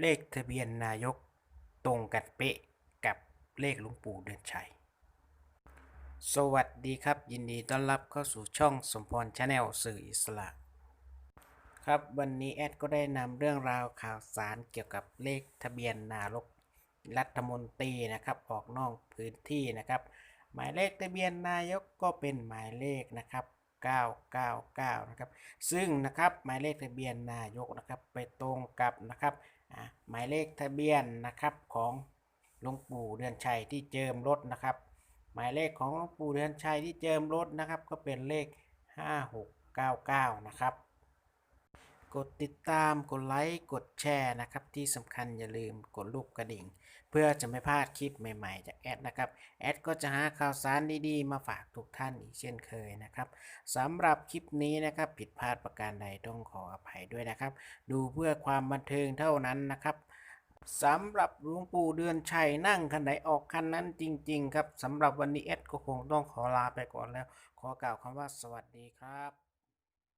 เลขทะเบียนนายกตรงกันเป๊ะกับเลขหลวงปู่เดือนชัย สวัสดีครับ ยินดีต้อนรับเข้าสู่ช่องสมพรชาแนลสื่ออิสระ ครับวันนี้แอดก็ได้นำเรื่องราวข่าวสารเกี่ยวกับเลขทะเบียนนายกรัฐมนตรีนะครับออกนอกพื้นที่นะครับ หมายเลขทะเบียนนายกก็เป็นหมายเลขนะครับ999 นะครับ ซึ่งนะครับหมายเลขทะเบียนนายกนะครับไปตรงกับนะครับ หมายเลขทะเบียนนะครับของหลวงปู่เดือนชัยที่เจิมรถนะครับ หมายเลขของหลวงปู่เดือนชัยที่เจิมรถนะครับ ก็เป็นเลข 5699 นะครับ กดติดตามกดไลค์กดแชร์นะครับ ที่สำคัญอย่าลืมกดรูปกระดิ่ง เพื่อจะไม่พลาดคลิปใหม่ๆ จากแอดนะครับ แอดก็จะหาข่าวสารดีๆ มาฝากทุกท่านอีกเช่นเคยนะครับสำหรับคลิปนี้นะครับผิดพลาดประการใดต้องขออภัยด้วยนะครับ ดูเพื่อความบันเทิงเท่านั้นนะครับสำหรับหลวงปู่เดือนชัยนั่งคันไหนออกคันนั้นจริง ๆ ครับสำหรับวันนี้แอดก็คงต้องขอลาไปก่อนแล้ว ขอกล่าวคำว่าสวัสดีครับ